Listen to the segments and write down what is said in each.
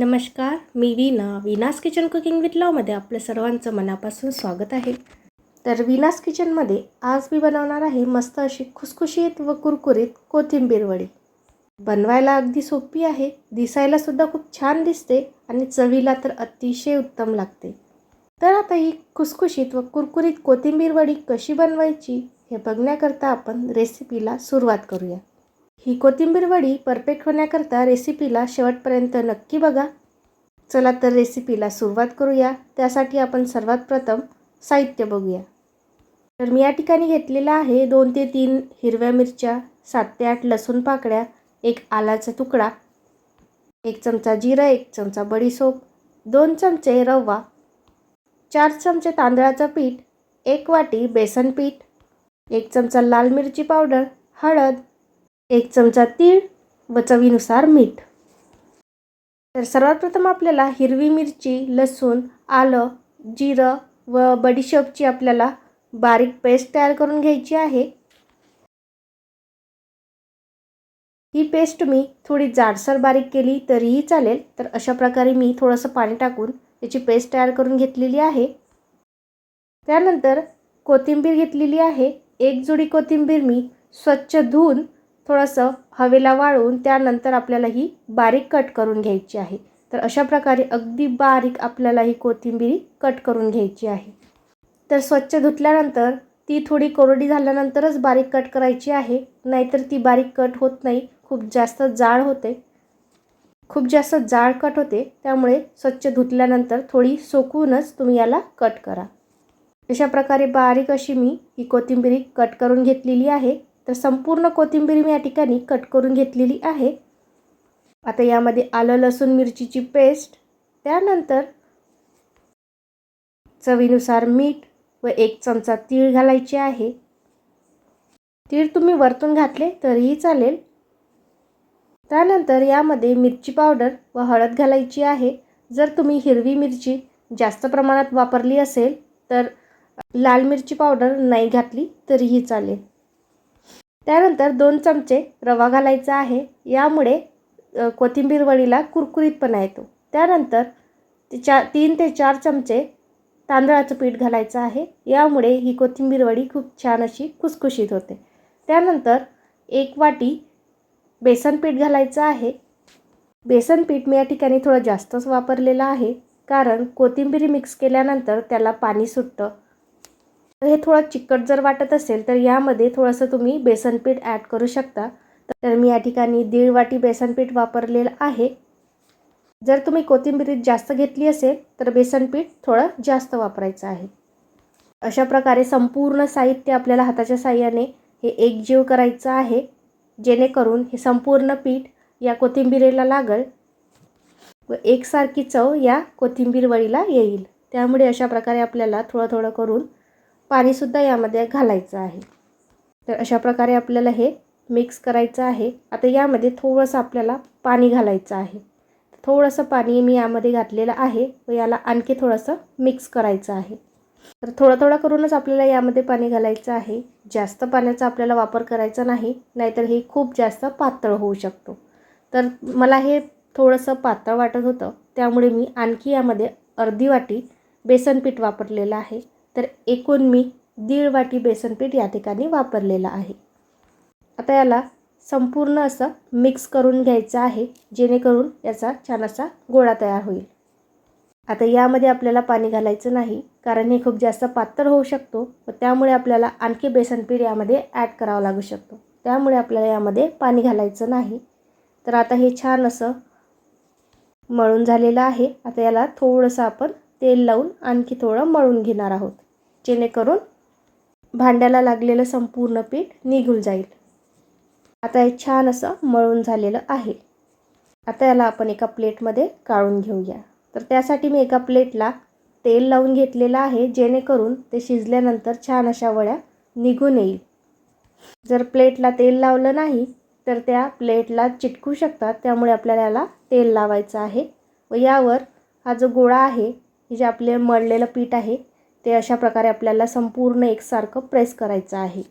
नमस्कार मी Veena Veena's kitchen cooking with लॉमध्ये आपलं सर्वांचं मनापासून स्वागत आहे. तर विनास किचनमध्ये आज मी बनवणार आहे मस्त अशी खुसखुशीत व कुरकुरीत कोथिंबीर वडी. बनवायला अगदी सोपी आहे दिसायलासुद्धा खूप छान दिसते आणि चवीला तर अतिशय उत्तम लागते. तर आता ही खुसखुशीत व कुरकुरीत कोथिंबीर वडी कशी बनवायची हे बघण्याकरता आपण रेसिपीला सुरुवात करूया. ही कोथिंबीर वडी परफेक्ट होण्याकरता रेसिपीला शेवटपर्यंत नक्की बघा. चला तर रेसिपीला सुरुवात करूया. त्यासाठी आपण सर्वात प्रथम साहित्य बघूया. तर मी या ठिकाणी घेतलेलं आहे दोन ते तीन हिरव्या मिरच्या सात ते आठ लसूण पाकळ्या एक आलाचा तुकडा एक चमचा जिरं एक चमचा बडीसोप दोन चमचे रवा चार चमचे तांदळाचं पीठ एक वाटी बेसन पीठ एक चमचा लाल मिरची पावडर हळद एक चमचा तीळ व चवीनुसार मीठ. तर सर्वात प्रथम आपल्याला हिरवी मिरची लसूण आलं जिरं व बडीशेपची आपल्याला बारीक पेस्ट तयार करून घ्यायची आहे. ही पेस्ट मी थोडी जाडसर बारीक केली तरीही चालेल. तर अशा प्रकारे मी थोडंसं पाणी टाकून त्याची पेस्ट तयार करून घेतलेली आहे. त्यानंतर कोथिंबीर घेतलेली आहे. एक जोडी कोथिंबीर मी स्वच्छ धुवून थोडंसं हवेला वाळवून त्यानंतर आपल्याला ही बारीक कट करून घ्यायची आहे. तर अशा प्रकारे अगदी बारीक आपल्याला ही कोथिंबीर कट करून घ्यायची आहे. तर स्वच्छ धुतल्यानंतर ती थोडी कोरडी झाल्यानंतरच बारीक कट करायची आहे. नाहीतर ती बारीक कट होत नाही. खूप जास्त जाड होते. खूप जास्त जाड कट होते. त्यामुळे स्वच्छ धुतल्यानंतर थोडी सोकवूनच तुम्ही याला कट करा. अशा प्रकारे बारीक अशी मी ही कोथिंबीरी कट करून घेतलेली आहे. तर संपूर्ण कोथिंबीर मी या ठिकाणी कट करून घेतलेली आहे. आता यामध्ये आलं लसूण मिरचीची पेस्ट त्यानंतर चवीनुसार मीठ व एक चमचा तीळ घालायचे आहे. तीळ तुम्ही वरतून घातले तरीही चालेल. त्यानंतर यामध्ये मिरची पावडर व हळद घालायची आहे. जर तुम्ही हिरवी मिरची जास्त प्रमाणात वापरली असेल तर लाल मिरची पावडर नाही घातली तरीही चालेल. त्यानंतर दोन चमचे रवा घालायचा आहे. यामुळे कोथिंबीर वडीला कुरकुरीतपणा येतो. त्यानंतर ते चार तीन ते चार चमचे तांदळाचं पीठ घालायचं आहे. यामुळे ही कोथिंबीर वडी खूप छान अशी खुसखुशीत होते. त्यानंतर एक वाटी बेसन पीठ घालायचं आहे. बेसन पीठ मी या ठिकाणी थोडं जास्तच वापरलेलं आहे. कारण कोथिंबीर मिक्स केल्यानंतर त्याला पाणी सुटतं. हे थोडं चिकट जर वाटत असेल तर यामध्ये थोडंसं तुम्ही बेसन पीठ ॲड करू शकता. तर मी या ठिकाणी दीड वाटी बेसन पीठ वापरलेलं आहे. जर तुम्ही कोथिंबीरीत जास्त घेतली असेल तर बेसन पीठ थोडं जास्त वापरायचं आहे. अशा प्रकारे संपूर्ण साहित्य आपल्याला हाताच्या साह्याने हे एकजीव करायचं आहे. जेणेकरून हे संपूर्ण पीठ या कोथिंबीरीला लागल व एकसारखी चव या कोथिंबीरवळीला येईल. त्यामुळे अशा प्रकारे आपल्याला थोडं थोडं करून पाणीसुद्धा यामध्ये घालायचं आहे. तर अशा प्रकारे आपल्याला हे मिक्स करायचं आहे. आता यामध्ये थोडंसं आपल्याला पाणी घालायचं आहे. थोडंसं पाणी मी यामध्ये घातलेलं आहे व याला आणखी थोडंसं मिक्स करायचं आहे. तर थोडं थोडं करूनच आपल्याला यामध्ये पाणी घालायचं आहे. जास्त पाण्याचा आपल्याला वापर करायचा नाही नाहीतर हे खूप जास्त पातळ होऊ शकतो. तर मला हे थोडंसं पातळ वाटत होतं त्यामुळे मी आणखी यामध्ये अर्धी वाटी बेसन पीठ वापरलेलं आहे. तर एकूण मी दीड वाटी बेसनपीठ या ठिकाणी वापरलेलं आहे. आता याला संपूर्ण असं मिक्स करून घ्यायचं आहे जेणेकरून याचा छान असा गोळा तयार होईल. आता यामध्ये आपल्याला पाणी घालायचं नाही कारण हे खूप जास्त पातळ होऊ शकतो व त्यामुळे आपल्याला आणखी बेसनपीठ यामध्ये ॲड करावं लागू शकतो. त्यामुळे आपल्याला यामध्ये पाणी घालायचं नाही. तर आता हे छान असं मळून झालेलं आहे. आता याला थोडंसं आपण तेल लावून आणखी थोडं मळून घेणार आहोत. जेणेकरून भांड्याला लागलेलं संपूर्ण पीठ निघून जाईल. आता हे छान असं मळून झालेलं आहे. आता याला आपण एका प्लेटमध्ये काढून घेऊया. तर त्यासाठी मी एका प्लेटला तेल लावून घेतलेलं आहे जेणेकरून ते शिजल्यानंतर छान अशा वड्या निघून येईल. जर प्लेटला तेल लावलं नाही तर त्या प्लेटला चिटकू शकतात त्यामुळे आपल्याला याला तेल लावायचं आहे. व यावर हा जो गोळा आहे हे जे आपले मळलेलं पीठ आहे ते अशा प्रकारे आपल्याला संपूर्ण एकसारखं प्रेस करायचं आहे.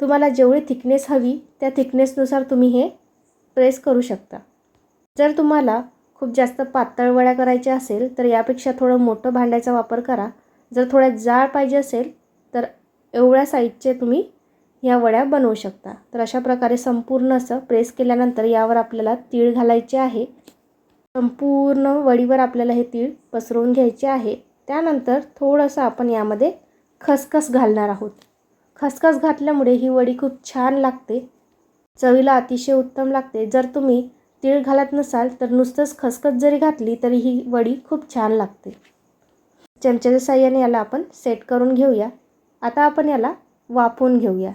तुम्हाला जेवढी थिकनेस हवी त्या थिकनेसनुसार तुम्ही हे प्रेस करू शकता. जर तुम्हाला खूप जास्त पातळ वड्या करायच्या असेल तर यापेक्षा थोडं मोठं भांड्याचा वापर करा. जर थोड्या जाळ पाहिजे असेल तर एवढ्या साईजचे तुम्ही ह्या वड्या बनवू शकता. तर अशा प्रकारे संपूर्ण असं प्रेस केल्यानंतर यावर आपल्याला तीळ घालायचे आहे. संपूर्ण वडीवर आपल्याला हे तीळ पसरवून घ्यायचे आहे. त्यानंतर थोडंसं आपण यामध्ये खसखस घालणार आहोत. खसखस घातल्यामुळे ही वडी खूप छान लागते. चवीला अतिशय उत्तम लागते. जर तुम्ही तीळ घालत नसाल तर नुसतंच खसखस जरी घातली तरी ही वडी खूप छान लागते. चमच्याच्या साह्याने याला आपण सेट करून घेऊया. आता आपण याला वाफवून घेऊया.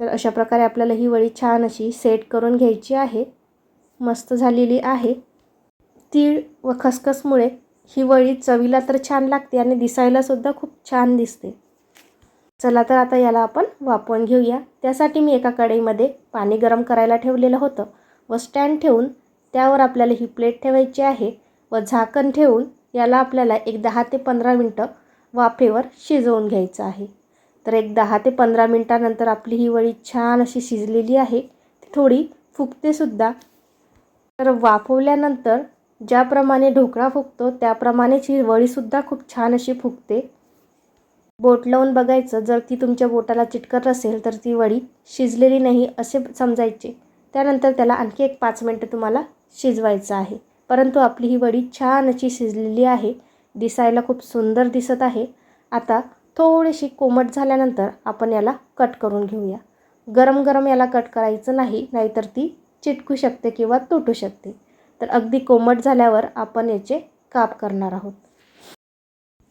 तर अशा प्रकारे आपल्याला ही वडी छान अशी सेट करून घ्यायची आहे. मस्त झालेली आहे. तीळ व खसखसमुळे ही वळी चवीला तर छान लागते आणि दिसायलासुद्धा खूप छान दिसते. चला तर आता याला आपण वापरून घेऊया. त्यासाठी मी एका कढईमध्ये पाणी गरम करायला ठेवलेलं होतं व स्टँड ठेवून त्यावर आपल्याला ही प्लेट ठेवायची आहे व झाकण ठेवून याला आपल्याला एक दहा ते पंधरा मिनटं वाफेवर शिजवून घ्यायचं आहे. तर एक दहा ते पंधरा मिनटानंतर आपली ही वळी छान अशी शिजलेली आहे. ती थोडी फुगतेसुद्धा. तर वाफवल्यानंतर ज्याप्रमाणे ढोकळा फुगतो त्याप्रमाणेच ही वडीसुद्धा खूप छान अशी फुगते. बोट लावून बघायचं जर ती तुमच्या बोटाला चिटकत असेल तर ती वडी शिजलेली नाही असे समजायचे. त्यानंतर त्याला आणखी एक पाच मिनटं तुम्हाला शिजवायचं आहे. परंतु आपली ही वडी छान अशी शिजलेली आहे. दिसायला खूप सुंदर दिसत आहे. आता थोडीशी कोमट झाल्यानंतर आपण याला कट करून घेऊया. गरम गरम याला कट करायचं नाही नाहीतर ती चिटकू शकते किंवा तुटू शकते. तर अगदी कोमट झाल्यावर आपण याचे काप करणार आहोत.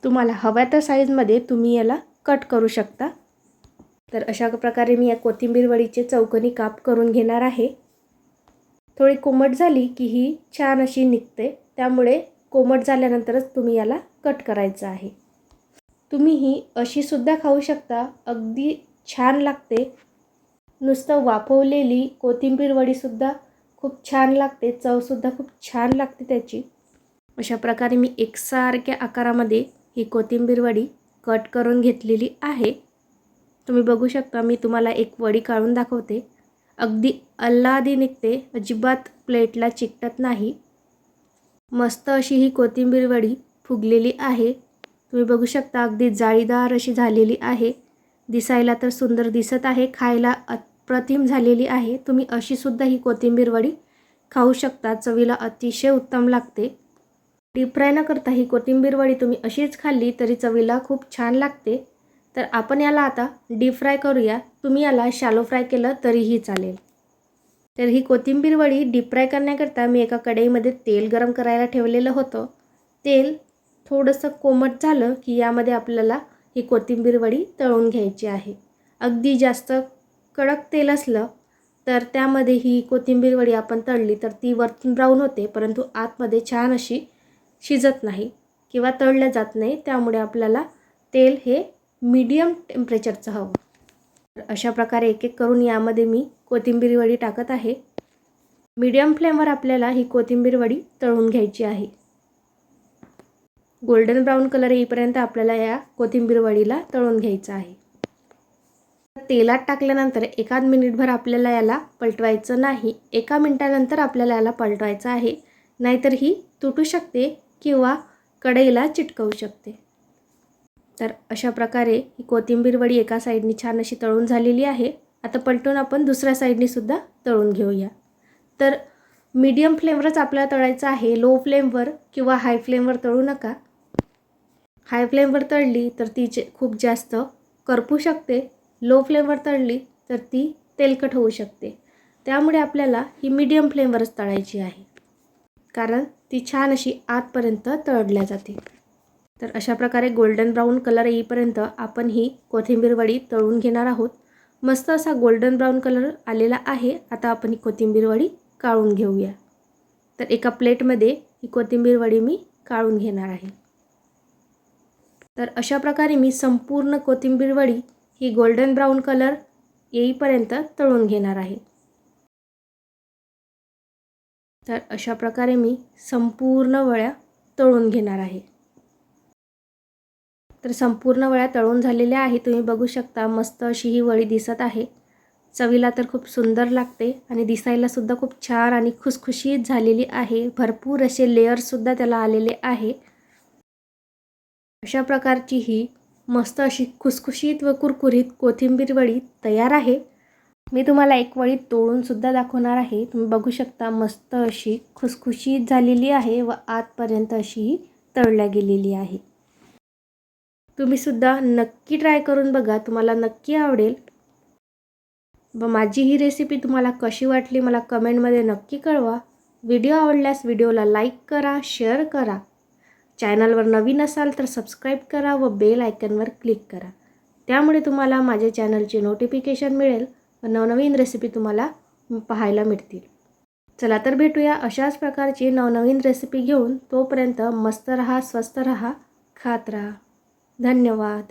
तुम्हाला हव्या त्या साईजमध्ये तुम्ही याला कट करू शकता. तर अशा प्रकारे मी या कोथिंबीर वडीचे चौकोनी काप करून घेणार आहे. थोडी कोमट झाली की ही छान अशी निघते. त्यामुळे कोमट झाल्यानंतरच तुम्ही याला कट करायचं आहे. तुम्ही ही अशीसुद्धा खाऊ शकता. अगदी छान लागते. नुसतं वाफवलेली कोथिंबीर वडीसुद्धा खूप छान लागते चवसुद्धा खूप छान लागते त्याची. अशा प्रकारे मी एकसारख्या आकारामध्ये ही कोथिंबीर वडी कट करून घेतलेली आहे. तुम्ही बघू शकता मी तुम्हाला एक वडी काढून दाखवते. अगदी अल्लादी निघते अजिबात प्लेटला चिकटत नाही. मस्त अशी ही कोथिंबीर वडी फुगलेली आहे. तुम्ही बघू शकता अगदी जाळीदार अशी झालेली आहे. दिसायला तर सुंदर दिसत आहे खायला अप्रतिम झालेली आहे. तुम्ही अशीसुद्धा ही कोथिंबीर वडी खाऊ शकता. चवीला अतिशय उत्तम लागते. डीप फ्राय न करता ही कोथिंबीर वडी तुम्ही अशीच खाल्ली तरी चवीला खूप छान लागते. तर आपण याला आता डीप फ्राय करूया. तुम्ही याला शॅलो फ्राय केलं तरीही चालेल. तर ही कोथिंबीर वडी डीप फ्राय करण्याकरता मी एका कढईमध्ये तेल गरम करायला ठेवलेलं होतं. तेल थोडंसं कोमट झालं की यामध्ये आपल्याला ही कोथिंबीर वडी तळून घ्यायची आहे. अगदी जास्त कडक तेल असलं तर त्यामध्ये ही कोथिंबीर वडी आपण तळली तर ती वरतून ब्राऊन होते परंतु आतमध्ये छान अशी शिजत नाही किंवा तळल्या जात नाही. त्यामुळे आपल्याला तेल हे मीडियम टेम्परेचरचं हवं. तर अशा प्रकारे एक एक करून यामध्ये मी कोथिंबीर वडी टाकत आहे. मीडियम फ्लेमवर आपल्याला ही कोथिंबीर वडी तळून घ्यायची आहे. गोल्डन ब्राऊन कलर येईपर्यंत आपल्याला या कोथिंबीर वडीला तळून घ्यायचं आहे. तेलात टाकल्यानंतर एकाद मिनिटभर आपल्याला याला पलटवायचं नाही. एका मिनटानंतर आपल्याला याला पलटवायचं आहे. नाहीतर ही तुटू शकते किंवा कढईला चिटकवू शकते. तर अशा प्रकारे ही कोथिंबीर वडी एका साईडनी छान अशी तळून झालेली आहे. आता पलटून आपण दुसऱ्या साईडनी सुद्धा तळून घेऊया. तर मीडियम फ्लेमवरच आपल्याला तळायचं आहे. लो फ्लेमवर किंवा हाय फ्लेमवर तळू नका. हाय फ्लेमवर तळली तर ती जे खूप जास्त करपू शकते. लो फ्लेमवर तळली तर ती तेलकट होऊ शकते. त्यामुळे आपल्याला ही मीडियम फ्लेमवरच तळायची आहे. कारण ती छान अशी आतपर्यंत तळल्या जाते. तर अशा प्रकारे गोल्डन ब्राऊन कलर येईपर्यंत आपण ही कोथिंबीर वडी तळून घेणार आहोत. मस्त असा गोल्डन ब्राऊन कलर आलेला आहे. आता आपण ही कोथिंबीर वडी काढून घेऊया. तर एका प्लेटमध्ये ही कोथिंबीर वडी मी काढून घेणार आहे. तर अशा प्रकारे मी संपूर्ण कोथिंबीर वडी ही गोल्डन ब्राऊन कलर येईपर्यंत तळून घेणार आहे. तर अशा प्रकारे मी संपूर्ण वळ्या तळून घेणार आहे. तर संपूर्ण वळ्या तळून झालेल्या आहे तुम्ही बघू शकता मस्त अशी ही वळी दिसत आहे. चवीला तर खूप सुंदर लागते आणि दिसायलासुद्धा खूप छान आणि खुसखुशीत झालेली आहे. भरपूर असे लेअर्ससुद्धा त्याला आलेले आहे. अशा प्रकारची ही मस्त अशी खुसखुशीत व कुरकुरीत कोथिंबीर वडी तयार आहे. मी तुम्हाला एक वडी तोडूनसुद्धा दाखवणार आहे. तुम्ही बघू शकता मस्त अशी खुसखुशीत झालेली आहे व आतपर्यंत अशी तळल्या गेलेली आहे. तुम्हीसुद्धा नक्की ट्राय करून बघा तुम्हाला नक्की आवडेल. व माझी ही रेसिपी तुम्हाला कशी वाटली मला कमेंटमध्ये नक्की कळवा. व्हिडिओ आवडल्यास व्हिडिओला लाईक करा शेअर करा. चॅनलवर नवीन असाल तर सबस्क्राईब करा व बेल आयकनवर क्लिक करा. त्यामुळे तुम्हाला माझ्या चॅनलचे नोटिफिकेशन मिळेल व नवनवीन रेसिपी तुम्हाला पाहायला मिळतील. चला तर भेटूया अशाच प्रकारची नवनवीन रेसिपी घेऊन. तोपर्यंत मस्त रहा स्वस्त रहा खात रहा. धन्यवाद.